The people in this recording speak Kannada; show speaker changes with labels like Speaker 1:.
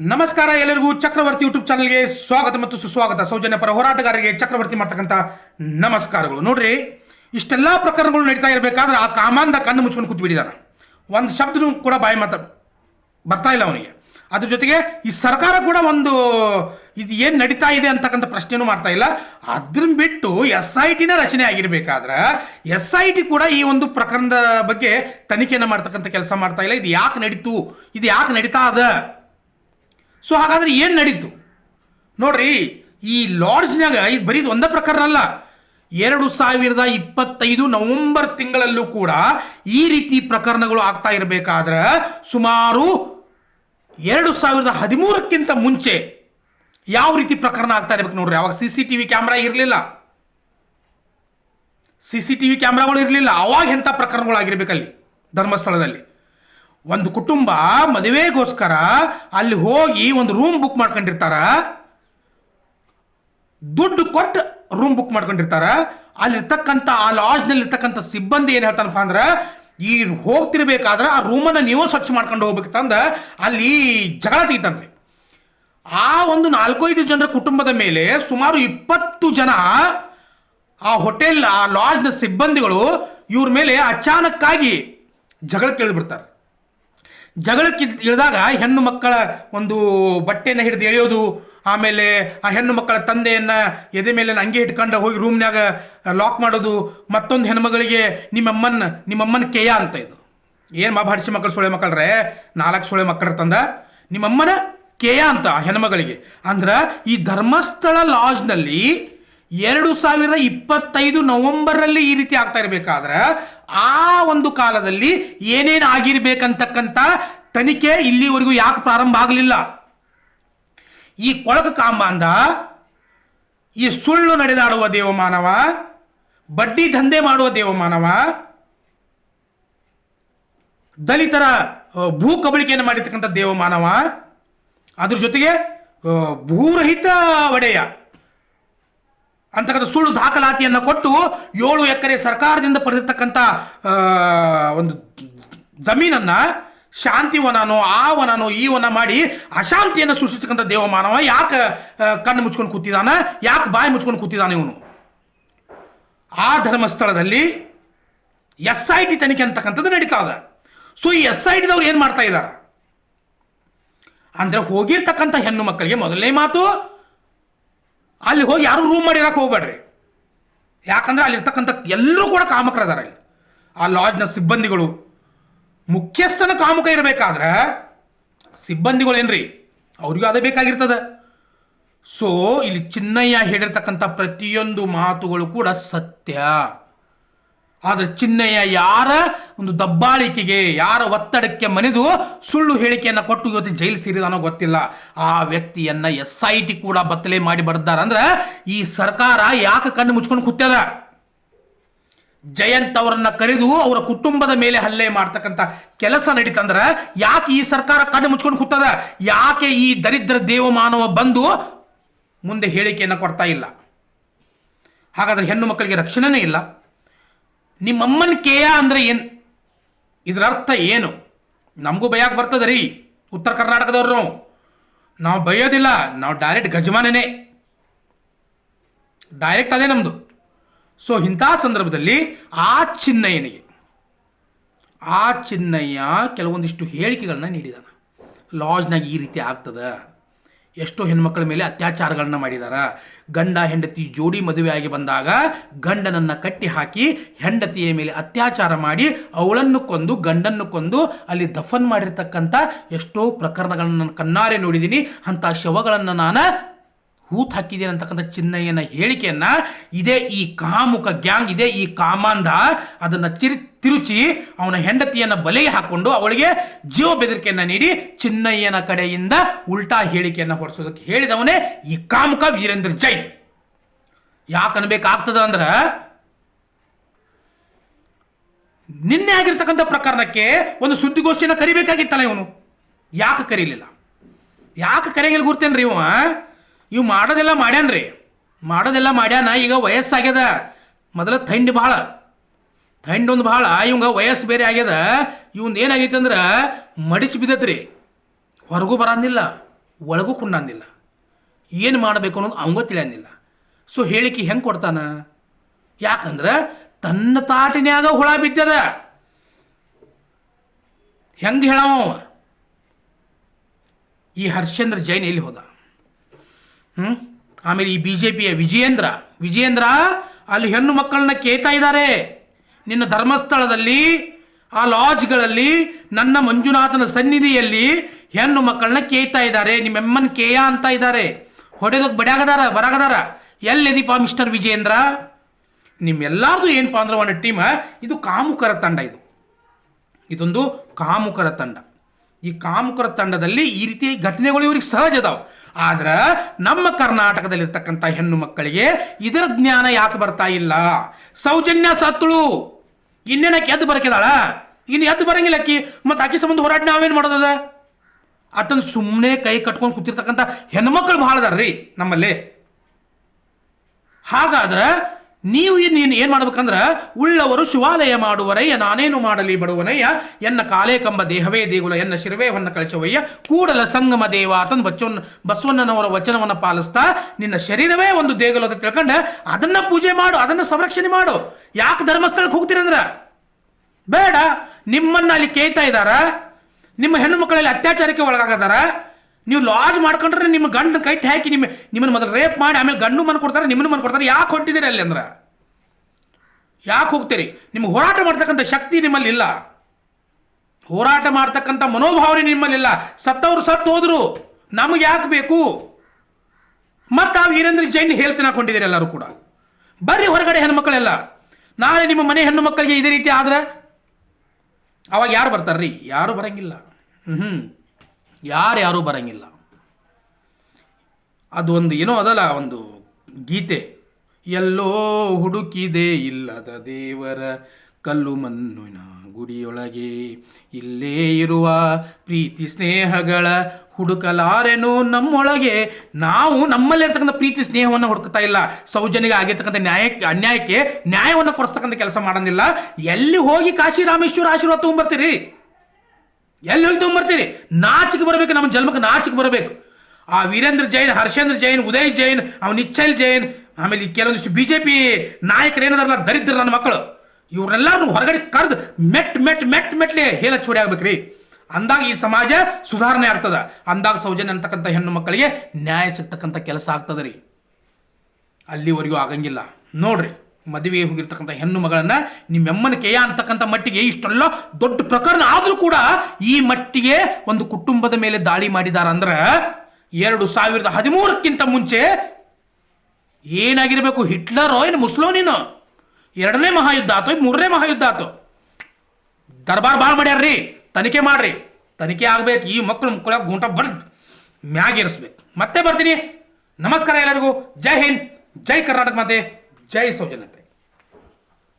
Speaker 1: ನಮಸ್ಕಾರ ಎಲ್ಲರಿಗೂ ಚಕ್ರವರ್ತಿ ಯೂಟ್ಯೂಬ್ ಚಾನಲ್ಗೆ ಸ್ವಾಗತ ಮತ್ತು ಸುಸ್ವಾಗತ. ಸೌಜನ್ಯ ಪರ ಹೋರಾಟಗಾರರಿಗೆ ಚಕ್ರವರ್ತಿ ಮಾಡ್ತಕ್ಕಂಥ ನಮಸ್ಕಾರಗಳು. ನೋಡ್ರಿ, ಇಷ್ಟೆಲ್ಲ ಪ್ರಕರಣಗಳು ನಡೀತಾ ಇರಬೇಕಾದ್ರೆ ಆ ಕಾಮಾಂಧ ಕಣ್ಣು ಮುಚ್ಕೊಂಡು ಕೂತ್ಬಿಟ್ಟಿದ್ದಾನೆ. ಒಂದು ಶಬ್ದನೂ ಕೂಡ ಬಾಯಿ ಮಾತ ಬರ್ತಾ ಇಲ್ಲ ಅವನಿಗೆ. ಅದ್ರ ಜೊತೆಗೆ ಈ ಸರ್ಕಾರ ಕೂಡ ಒಂದು ಇದು ಏನು ನಡೀತಾ ಇದೆ ಅಂತಕ್ಕಂಥ ಪ್ರಶ್ನೆನೂ ಮಾಡ್ತಾ ಇಲ್ಲ. ಅದನ್ನ ಬಿಟ್ಟು ಎಸ್ ಐ ಟಿನ ರಚನೆ ಆಗಿರ್ಬೇಕಾದ್ರೆ, ಎಸ್ ಐ ಟಿ ಕೂಡ ಈ ಒಂದು ಪ್ರಕರಣದ ಬಗ್ಗೆ ತನಿಖೆಯನ್ನು ಮಾಡ್ತಕ್ಕಂಥ ಕೆಲಸ ಮಾಡ್ತಾ ಇಲ್ಲ. ಇದು ಯಾಕೆ ನಡೀತು? ಇದು ಯಾಕೆ ನಡೀತಾ ಅದ ಸೊ ಹಾಗಾದ್ರೆ ಏನು ನಡೀತು? ನೋಡ್ರಿ, ಈ ಲಾಡ್ಜ್ನಾಗ ಇದು ಬರೀದು ಒಂದ ಪ್ರಕರಣ ಅಲ್ಲ ಎರಡು ಸಾವಿರದ ಇಪ್ಪತ್ತೈದು ನವೆಂಬರ್ ತಿಂಗಳಲ್ಲೂ ಕೂಡ ಈ ರೀತಿ ಪ್ರಕರಣಗಳು ಆಗ್ತಾ ಇರಬೇಕಾದ್ರೆ ಸುಮಾರು ಎರಡು ಸಾವಿರದ ಹದಿಮೂರಕ್ಕಿಂತ ಮುಂಚೆ ಯಾವ ರೀತಿ ಪ್ರಕರಣ ಆಗ್ತಾ ಇರ್ಬೇಕು ನೋಡ್ರಿ. ಅವಾಗ C C T V camera ಇರಲಿಲ್ಲ. ಸಿ ಸಿ ಟಿ ವಿ ಕ್ಯಾಮ್ರಾಗಳು ಇರಲಿಲ್ಲ. ಅವಾಗ ಎಂಥ ಪ್ರಕರಣಗಳಾಗಿರ್ಬೇಕಲ್ಲಿ? ಧರ್ಮಸ್ಥಳದಲ್ಲಿ. ಒಂದು ಕುಟುಂಬ ಮದುವೆಗೋಸ್ಕರ ಅಲ್ಲಿ ಹೋಗಿ ಒಂದು ರೂಮ್ ಬುಕ್ ಮಾಡ್ಕೊಂಡಿರ್ತಾರ. ದುಡ್ಡು ಕೊಟ್ಟು ರೂಮ್ ಬುಕ್ ಮಾಡ್ಕೊಂಡಿರ್ತಾರ. ಅಲ್ಲಿರ್ತಕ್ಕಂಥ ಆ ಲಾಡ್ಜ್ನಲ್ಲಿ ಇರ್ತಕ್ಕಂಥ ಸಿಬ್ಬಂದಿ ಏನು ಹೇಳ್ತಾನಪ್ಪ ಅಂದ್ರೆ, ಈ ಹೋಗ್ತಿರ್ಬೇಕಾದ್ರೆ ಆ ರೂಮನ್ನು ನೀವು ಸ್ವಚ್ಛ ಮಾಡ್ಕೊಂಡು ಹೋಗ್ಬೇಕಂದ್ರೆ ಅಲ್ಲಿ ಜಗಳ ತೆಗಿತಾನ್ರಿ. ಆ ಒಂದು ನಾಲ್ಕೈದು ಜನರ ಕುಟುಂಬದ ಮೇಲೆ ಸುಮಾರು ಇಪ್ಪತ್ತು ಜನ ಆ ಹೋಟೆಲ್ ಆ ಲಾಡ್ಜ್ನ ಸಿಬ್ಬಂದಿಗಳು ಇವ್ರ ಮೇಲೆ ಅಚಾನಕ್ಕಾಗಿ ಜಗಳ ಇಳಿದ್ಬಿಡ್ತಾರೆ ಜಗಳಕ್ಕೆ ಇಳಿದಾಗ ಹೆಣ್ಣು ಮಕ್ಕಳ ಒಂದು ಬಟ್ಟೆಯನ್ನು ಹಿಡಿದು ಎಳೆಯೋದು, ಆಮೇಲೆ ಆ ಹೆಣ್ಣು ಮಕ್ಕಳ ತಂದೆಯನ್ನ ಎದೆ ಮೇಲೆ ಹಂಗೆ ಇಟ್ಕೊಂಡು ಹೋಗಿ ರೂಮ್ನಾಗ ಲಾಕ್ ಮಾಡೋದು, ಮತ್ತೊಂದು ಹೆಣ್ಮಗಳಿಗೆ ನಿಮ್ಮಮ್ಮನ ನಿಮ್ಮಮ್ಮನ ಕೇಯ ಅಂತ ಇದು. ಏನು ಮಾಭಾಡಿಸಿ ಮಕ್ಕಳು ಸೊಳೆ ಮಕ್ಕಳ್ರೆ? ನಾಲ್ಕು ಸೊಳೆ ಮಕ್ಕಳ ತಂದ, ನಿಮ್ಮಮ್ಮನ ಕೇಯ ಅಂತ ಹೆಣ್ಮಗಳಿಗೆ. ಅಂದ್ರೆ ಈ ಧರ್ಮಸ್ಥಳ ಲಾಡ್ಜ್ನಲ್ಲಿ ಎರಡು ಸಾವಿರದ ಇಪ್ಪತ್ತೈದು ನವೆಂಬರಲ್ಲಿ ಈ ರೀತಿ ಆಗ್ತಾ ಇರಬೇಕಾದ್ರೆ ಆ ಒಂದು ಕಾಲದಲ್ಲಿ ಏನೇನು ಆಗಿರ್ಬೇಕಂತಕ್ಕಂಥ ತನಿಖೆ ಇಲ್ಲಿವರೆಗೂ ಯಾಕೆ ಪ್ರಾರಂಭ ಆಗಲಿಲ್ಲ? ಈ ಕೊಳಕ ಕಾಂಬಾಂಧ ಈ ಸುಳ್ಳು ನಡೆದಾಡುವ ದೇವಮಾನವ, ಬಡ್ಡಿ ದಂಧೆ ಮಾಡುವ ದೇವಮಾನವ, ದಲಿತರ ಭೂ ಕಬಳಿಕೆಯನ್ನು ಮಾಡಿರ್ತಕ್ಕಂಥ ದೇವಮಾನವ, ಅದ್ರ ಜೊತೆಗೆ ಭೂರಹಿತ ಒಡೆಯ. ಅಂತಕ್ಕಂಥ ಸುಳ್ಳು ದಾಖಲಾತಿಯನ್ನು ಕೊಟ್ಟು ಏಳು ಎಕರೆ ಸರ್ಕಾರದಿಂದ ಪಡೆದಿರ್ತಕ್ಕಂಥ ಒಂದು ಜಮೀನನ್ನು, ಶಾಂತಿವನನೋ ಆ ವನನೋ ಈ ವನ ಮಾಡಿ ಅಶಾಂತಿಯನ್ನು ಸೃಷ್ಟಿಸ್ತಕ್ಕಂಥ ದೇವಮಾನವ ಯಾಕೆ ಕಣ್ಣು ಮುಚ್ಕೊಂಡು ಕೂತಿದ್ದಾನ ಯಾಕೆ ಬಾಯಿ ಮುಚ್ಕೊಂಡು ಕೂತಿದ್ದಾನೆ ಇವನು? ಆ ಧರ್ಮಸ್ಥಳದಲ್ಲಿ ಎಸ್ ಐ ಟಿ ತನಿಖೆ ಅಂತಕ್ಕಂಥದ್ದು ನಡೀತಾ ಇದೆ. ಸೊ ಈ ಎಸ್ ಐ ಟಿದವ್ರು ಏನು ಮಾಡ್ತಾ ಇದ್ದಾರೆ ಅಂದ್ರೆ ಹೋಗಿರ್ತಕ್ಕಂಥ ಹೆಣ್ಣು ಮಕ್ಕಳಿಗೆ ಮೊದಲನೇ ಮಾತು ಅಲ್ಲಿ ಹೋಗಿ ಯಾರು ರೂಮ್ ಮಾಡಿರಕ್ಕೆ ಹೋಗ್ಬೇಡ್ರಿ. ಯಾಕಂದ್ರೆ ಅಲ್ಲಿರ್ತಕ್ಕಂಥ ಎಲ್ಲರೂ ಕೂಡ ಕಾಮಕರದಾರ ಇಲ್ಲಿ ಆ ಲಾಡ್ಜ್ನ ಸಿಬ್ಬಂದಿಗಳು. ಮುಖ್ಯಸ್ಥನ ಕಾಮುಕ ಇರಬೇಕಾದ್ರೆ ಸಿಬ್ಬಂದಿಗಳು ಏನ್ರಿ? ಅವ್ರಿಗೂ ಅದೇ ಬೇಕಾಗಿರ್ತದೆ. ಸೊ ಇಲ್ಲಿ ಚಿನ್ನಯ್ಯ ಹೇಳಿರ್ತಕ್ಕಂಥ ಪ್ರತಿಯೊಂದು ಮಾತುಗಳು ಕೂಡ ಸತ್ಯ. ಆದರೆ ಚಿನ್ನಯ್ಯ ಯಾರ? ಒಂದು ದಬ್ಬಾಳಿಕೆಗೆ ಯಾರ ಒತ್ತಡಕ್ಕೆ ಮನೆದು ಸುಳ್ಳು ಹೇಳಿಕೆಯನ್ನು ಕೊಟ್ಟು ಇವತ್ತು ಜೈಲು ಸೇರಿದಾನೋ ಗೊತ್ತಿಲ್ಲ. ಆ ವ್ಯಕ್ತಿಯನ್ನ ಎಸ್ ಐ ಟಿ ಕೂಡ ಬತ್ತಲೆ ಮಾಡಿ ಬರ್ದಾರ ಅಂದ್ರೆ ಈ ಸರ್ಕಾರ ಯಾಕೆ ಕಣ್ಣು ಮುಚ್ಕೊಂಡು ಕುತ್ತದ ಜಯಂತ್ ಅವರನ್ನ ಕರೆದು ಅವರ ಕುಟುಂಬದ ಮೇಲೆ ಹಲ್ಲೆ ಮಾಡ್ತಕ್ಕಂಥ ಕೆಲಸ ನಡೀತಂದ್ರ ಯಾಕೆ ಈ ಸರ್ಕಾರ ಕಣ್ಣು ಮುಚ್ಕೊಂಡು ಕುತ್ತದ ಯಾಕೆ ಈ ದರಿದ್ರ ದೇವಮಾನವ ಬಂದು ಮುಂದೆ ಹೇಳಿಕೆಯನ್ನು ಕೊಡ್ತಾ ಇಲ್ಲ? ಹಾಗಾದ್ರೆ ಹೆಣ್ಣು ಮಕ್ಕಳಿಗೆ ರಕ್ಷಣೆನೇ ಇಲ್ಲ. ನಿಮ್ಮಮ್ಮನ ಕೇಯ ಅಂದ್ರೆ ಏನು? ಇದರ ಅರ್ಥ ಏನು? ನಮಗೂ ಭಯಕ್ಕೆ ಬರ್ತದೆ ರೀ, ಉತ್ತರ ಕರ್ನಾಟಕದವ್ರು ನಾವು. ಬೈಯೋದಿಲ್ಲ, ನಾವು ಡೈರೆಕ್ಟ್ ಗಜಮಾನನೇ ಡೈರೆಕ್ಟ್ ಅದೇ ನಮ್ಮದು ಸೊ ಇಂಥ ಸಂದರ್ಭದಲ್ಲಿ ಆ ಚಿನ್ನಯ್ಯನಿಗೆ, ಆ ಚಿನ್ನಯ್ಯ ಕೆಲವೊಂದಿಷ್ಟು ಹೇಳಿಕೆಗಳನ್ನ ನೀಡಿದಾನ. ಲಾಜ್ನಾಗ ಈ ರೀತಿ ಆಗ್ತದ. ಎಷ್ಟೋ ಹೆಣ್ಮಕ್ಳ ಮೇಲೆ ಅತ್ಯಾಚಾರಗಳನ್ನ ಮಾಡಿದಾರ. ಗಂಡ, ಹೆಂಡತಿ ಜೋಡಿ ಮದುವೆಯಾಗಿ ಬಂದಾಗ ಗಂಡನನ್ನ ಕಟ್ಟಿ ಹಾಕಿ ಹೆಂಡತಿಯ ಮೇಲೆ ಅತ್ಯಾಚಾರ ಮಾಡಿ ಅವಳನ್ನು ಕೊಂದು, ಗಂಡನ್ನು ಕೊಂದು ಅಲ್ಲಿ ದಫನ್ ಮಾಡಿರ್ತಕ್ಕಂಥ ಎಷ್ಟೋ ಪ್ರಕರಣಗಳನ್ನು ನಾನು ಕಣ್ಣಾರೆ ನೋಡಿದ್ದೀನಿ ಅಂಥ ಶವಗಳನ್ನು ನಾನು ಹೂತ್ ಹಾಕಿದ್ದೀನಿ ಅಂತಕ್ಕಂಥ ಚಿನ್ನಯ್ಯನ ಹೇಳಿಕೆಯನ್ನ ಇದೇ ಈ ಕಾಮುಕ ಗ್ಯಾಂಗ್, ಇದೆ ಈ ಕಾಮಾಂಧ ಅದನ್ನ ಚಿರಿ ತಿರುಚಿ ಅವನ ಹೆಂಡತಿಯನ್ನ ಬಲೆಗೆ ಹಾಕೊಂಡು ಅವಳಿಗೆ ಜೀವ ಬೆದರಿಕೆಯನ್ನ ನೀಡಿ ಚಿನ್ನಯ್ಯನ ಕಡೆಯಿಂದ ಉಲ್ಟಾ ಹೇಳಿಕೆಯನ್ನ ಹೊರಿಸೋದಕ್ಕೆ ಹೇಳಿದವನೇ ಈ ಕಾಮುಕ ವೀರೇಂದ್ರ ಜೈನ್. ಯಾಕೆ ಅನ್ಬೇಕಾಗ್ತದ ಅಂದ್ರ ನಿನ್ನೆ ಆಗಿರ್ತಕ್ಕಂಥ ಪ್ರಕರಣಕ್ಕೆ ಒಂದು ಸುದ್ದಿಗೋಷ್ಠಿನ ಕರಿಬೇಕಾಗಿತ್ತಲ್ಲ ಇವನು. ಯಾಕೆ ಕರೀಲಿಲ್ಲ? ಯಾಕೆ ಕರೆಯಂಗಿಲ್ಲ ಗುರ್ತೇನ್ರಿ ಇವ? ಇವ್ ಮಾಡೋದೆಲ್ಲ ಮಾಡ್ಯಾನ್ರಿ. ಮಾಡೋದೆಲ್ಲ ಮಾಡ್ಯಾನ, ಈಗ ವಯಸ್ಸಾಗ್ಯದ. ಮೊದಲ ಥಂಡಿ ಭಾಳ. ಒಂದು ಭಾಳ, ಇವಂಗ ವಯಸ್ಸು ಬೇರೆ ಆಗ್ಯದ. ಇವಂದು ಏನಾಗೈತೆ ಅಂದ್ರೆ ಮಡಿಚಿ ಬಿದ್ದತ್ರಿ ಹೊರಗೂ ಬರಂದಿಲ್ಲ, ಒಳಗೂ ಕುಂಡಂದಿಲ್ಲ. ಏನು ಮಾಡಬೇಕು ಅನ್ನೋದು ಅವಂಗ ತಿಳಿಯಂದಿಲ್ಲ ಸೊ ಹೇಳಿಕೆ ಹೆಂಗೆ ಕೊಡ್ತಾನ? ಯಾಕಂದ್ರೆ ತನ್ನ ತಾಟಿನ್ಯಾಗ ಹುಳ ಬಿದ್ದದ. ಹೆಂಗೆ ಹೇಳವ ಈ ಹರ್ಷೇಂದ್ರ ಜೈನ್ ಎಲ್ಲಿ ಹೋದ? ಹ್ಞೂ ಆಮೇಲೆ ಈ ಬಿ ಜೆ ಪಿಯ ವಿಜಯೇಂದ್ರ ವಿಜಯೇಂದ್ರ, ಅಲ್ಲಿ ಹೆಣ್ಣು ಮಕ್ಕಳನ್ನ ಕೇತಾ ಇದ್ದಾರೆ. ನಿನ್ನ ಧರ್ಮಸ್ಥಳದಲ್ಲಿ, ಆ ಲಾಡ್ಜ್ಗಳಲ್ಲಿ ನನ್ನ ಮಂಜುನಾಥನ ಸನ್ನಿಧಿಯಲ್ಲಿ ಹೆಣ್ಣು ಮಕ್ಕಳನ್ನ ಕೇತಾ ಇದ್ದಾರೆ. ನಿಮ್ಮೆಮ್ಮನ ಕೇಯ ಅಂತ ಇದ್ದಾರೆ. ಹೊಡೆದಕ್ಕೆ ಬಡ್ಯಾಗದಾರ ಬರಾಗದಾರ. ಎಲ್ಲಿದೀಪ ಮಿಸ್ಟರ್ ವಿಜಯೇಂದ್ರ? ನಿಮ್ಮೆಲ್ಲಾರ್ದು ಏನಪ್ಪಾ ಅಂದ್ರೆ ಒಂದು ಟೀಮ್ ಇದು ಕಾಮುಕರ ತಂಡ ಇದು. ಇದೊಂದು ಕಾಮುಕರ ತಂಡ. ಈ ಕಾಮುಕರ ತಂಡದಲ್ಲಿ ಈ ರೀತಿ ಘಟನೆಗಳು ಇವ್ರಿಗೆ ಸಹಜ ಅದಾವ. ಆದ್ರೆ ನಮ್ಮ ಕರ್ನಾಟಕದಲ್ಲಿರ್ತಕ್ಕಂಥ ಹೆಣ್ಣು ಮಕ್ಕಳಿಗೆ ಇದರ ಜ್ಞಾನ ಯಾಕೆ ಬರ್ತಾ ಇಲ್ಲ? ಸೌಜನ್ಯ ಸತ್ತಳು ಇನ್ನೇನಕ್ಕೆ ಎದ್ದು ಬರಕಿದಾಳ? ಇನ್ನು ಎದ್ದು ಬರಂಗಿಲ್ಲ ಅಕ್ಕಿ ಮತ್ತೆ ಅಕ್ಕಿ ಸಂಬಂಧ ಹೋರಾಟ ನಾವೇನು ಮಾಡೋದದ? ಆತನ ಸುಮ್ಮನೆ ಕೈ ಕಟ್ಕೊಂಡು ಕೂತಿರ್ತಕ್ಕಂಥ ಹೆಣ್ಮಕ್ಳು ಭಾಳ ಅದಾರ್ರಿ ನಮ್ಮಲ್ಲಿ. ಹಾಗಾದ್ರೆ ನೀವು ಏನು ಏನು ಮಾಡ್ಬೇಕಂದ್ರೆ, ಉಳ್ಳವರು ಶಿವಾಲಯ ಮಾಡುವರಯ್ಯ, ನಾನೇನು ಮಾಡಲಿ ಬಡುವನಯ್ಯ, ಎನ್ನ ಕಾಲೇ ಕಂಬ ದೇಹವೇ ದೇಗುಲ, ಎನ್ನ ಶಿರವೇ ಹೊನ್ನ ಕಳಿಸುವಯ್ಯ ಕೂಡಲ ಸಂಗಮ ದೇವ ಆತನ ಬಚ್ಚವನ್ನ ಬಸವಣ್ಣನವರ ವಚನವನ್ನು ಪಾಲಿಸ್ತಾ, ನಿನ್ನ ಶರೀರವೇ ಒಂದು ದೇಗುಲ ಅಂತ ತಿಳ್ಕೊಂಡು, ಅದನ್ನ ಪೂಜೆ ಮಾಡು, ಅದನ್ನ ಸಂರಕ್ಷಣೆ ಮಾಡು. ಯಾಕೆ ಧರ್ಮಸ್ಥಳಕ್ಕೆ ಹೋಗ್ತೀರಂದ್ರ? ಬೇಡ, ನಿಮ್ಮನ್ನ ಅಲ್ಲಿ ಕೇಳ್ತಾ ಇದ್ದಾರ ನಿಮ್ಮ ಹೆಣ್ಣು ಮಕ್ಕಳಲ್ಲಿ ಅತ್ಯಾಚಾರಕ್ಕೆ ಒಳಗಾಗದಾರ ನೀವು ಲಾಜ್ ಮಾಡ್ಕೊಂಡ್ರೆ ನಿಮ್ಮ ಗಂಡ ಕೈಟ್ ಹಾಕಿ ನಿಮ್ಮ ನಿಮ್ಮನ್ನು ಮೊದಲು ರೇಪ್ ಮಾಡಿ, ಆಮೇಲೆ ಗಂಡು ಮನೆ ಕೊಡ್ತಾರೆ, ನಿಮ್ಮನ್ನು ಮನೆ ಕೊಡ್ತಾರೆ, ಯಾಕೆ ಹೊಂಟಿದ್ದೀರಿ ಅಲ್ಲಿ ಅಂದ್ರೆ? ಯಾಕೆ ಹೋಗ್ತೀರಿ? ನಿಮ್ಗೆ ಹೋರಾಟ ಮಾಡ್ತಕ್ಕಂಥ ಶಕ್ತಿ ನಿಮ್ಮಲ್ಲಿ ಇಲ್ಲ. ಹೋರಾಟ ಮಾಡ್ತಕ್ಕಂಥ ಮನೋಭಾವನೆ ನಿಮ್ಮಲ್ಲಿಲ್ಲ ಸತ್ತವ್ರು ಸತ್ತು ಹೋದ್ರು, ನಮಗೆ ಯಾಕೆ ಬೇಕು? ಮತ್ತು ಆ ವೀರೇಂದ್ರ ಜೈನ್ ಹೇಳ್ತೀನಿ ಹಾಕೊಂಡಿದ್ದೀರಿ ಎಲ್ಲರೂ ಕೂಡ. ಬರ್ರಿ ಹೊರಗಡೆ ಹೆಣ್ಮಕ್ಳೆಲ್ಲ. ನಾಳೆ ನಿಮ್ಮ ಮನೆ ಹೆಣ್ಣು ಮಕ್ಕಳಿಗೆ ಇದೇ ರೀತಿ ಆದ್ರೆ, ಅವಾಗ ಯಾರು ಬರ್ತಾರ್ರಿ? ಯಾರು ಬರಂಗಿಲ್ಲ. ಹ್ಞೂ ಯಾರು ಯಾರೂ ಬರಂಗಿಲ್ಲ. ಅದು ಒಂದು ಏನೋ ಅದಲ್ಲ, ಒಂದು ಗೀತೆ. ಎಲ್ಲೋ ಹುಡುಕಿದೆ ಇಲ್ಲದ ದೇವರ ಕಲ್ಲು ಮಣ್ಣಿನ ಗುಡಿಯೊಳಗೆ. ಇಲ್ಲೇ ಇರುವ ಪ್ರೀತಿ ಸ್ನೇಹಗಳ ಹುಡುಕಲಾರೆನು ನಮ್ಮೊಳಗೆ. ನಾವು ನಮ್ಮಲ್ಲಿರ್ತಕ್ಕಂಥ ಪ್ರೀತಿ ಸ್ನೇಹವನ್ನು ಹುಡುಕ್ತಾ ಇಲ್ಲ. ಸೌಜನ್ಯಗೆ ಆಗಿರ್ತಕ್ಕಂಥ ನ್ಯಾಯಕ್ಕೆ, ಅನ್ಯಾಯಕ್ಕೆ ನ್ಯಾಯವನ್ನು ಕೊಡಿಸ್ತಕ್ಕಂಥ ಕೆಲಸ ಮಾಡೋದಿಲ್ಲ ಎಲ್ಲಿ ಹೋಗಿ ಕಾಶಿ ರಾಮೇಶ್ವರ ಆಶೀರ್ವಾದ ತೊಗೊಂಬರ್ತೀರಿ? ಎಲ್ಲಿ ಹೋಗಿ ತೊಗೊಂಬರ್ತೀರಿ? ನಾಚಿಕೆ ಬರಬೇಕು, ನಮ್ಮ ಜನ್ಮಕ್ಕೆ ನಾಚಿಕೆ ಬರಬೇಕು. ಆ ವೀರೇಂದ್ರ ಜೈನ್, ಹರ್ಷೇಂದ್ರ ಜೈನ್, ಉದಯ್ ಜೈನ್, ಅವ್ನ ನಿಚ್ಚಲ್ ಜೈನ್, ಆಮೇಲೆ ಕೆಲವೊಂದಿಷ್ಟು ಬಿ ಜೆ ಪಿ ನಾಯಕರು ಏನದಾರಲ್ಲ ದರಿದ್ರ ನನ್ನ ಮಕ್ಕಳು. ಇವ್ರನ್ನೆಲ್ಲರೂ ಹೊರಗಡೆ ಕರೆದು ಮೆಟ್ ಮೆಟ್ ಮೆಟ್, ಮೆಟ್ಲೆ ಹೇಳ ಚೂಡಿ ಆಗ್ಬೇಕ್ರಿ. ಅಂದಾಗ ಈ ಸಮಾಜ ಸುಧಾರಣೆ ಆಗ್ತದ. ಅಂದಾಗ ಸೌಜನ್ಯ ಅಂತಕ್ಕಂಥ ಹೆಣ್ಣು ಮಕ್ಕಳಿಗೆ ನ್ಯಾಯ ಸಿಗ್ತಕ್ಕಂಥ ಕೆಲಸ ಆಗ್ತದ ರೀ ಅಲ್ಲಿವರೆಗೂ ಆಗಂಗಿಲ್ಲ. ನೋಡ್ರಿ. ಮದುವೆ ಹೋಗಿರ್ತಕ್ಕಂಥ ಹೆಣ್ಣು ಮಗಳನ್ನ ನಿಮ್ಮೆಮ್ಮನ ಕೇಯ ಅಂತಕ್ಕಂಥ ಮಟ್ಟಿಗೆ ಇಷ್ಟೆಲ್ಲ ದೊಡ್ಡ ಪ್ರಕರಣ ಆದರೂ ಕೂಡ ಈ ಮಟ್ಟಿಗೆ ಒಂದು ಕುಟುಂಬದ ಮೇಲೆ ದಾಳಿ ಮಾಡಿದಾರ ಅಂದ್ರೆ ಎರಡು ಸಾವಿರದ ಹದಿಮೂರಕ್ಕಿಂತ ಮುಂಚೆ ಏನಾಗಿರಬೇಕು? ಹಿಟ್ಲರೋ ಏನು ಮುಸ್ಲೋನಿನೋ? ಎರಡನೇ ಮಹಾಯುದ್ಧ ಆತೋ ಮೂರನೇ ಮಹಾಯುದ್ಧ ಆತು ದರ್ಬಾರ್ ಭಾಳ ಮಾಡ್ಯಾರ್ರಿ, ತನಿಖೆ ಮಾಡ್ರಿ. ತನಿಖೆ ಆಗ್ಬೇಕು, ಈ ಮಕ್ಕಳು ಮಕ್ಕಳ ಗುಂಟ ಬಡ್ದು ಮ್ಯಾಗೇರಿಸ್ಬೇಕು ಮತ್ತೆ ಬರ್ತೀನಿ. ನಮಸ್ಕಾರ ಎಲ್ಲರಿಗೂ. ಜೈ ಹಿಂದ್, ಜೈ ಕರ್ನಾಟಕ ಮಾತೆ. ಜೈ ಸೌಜನ್ಯತೆ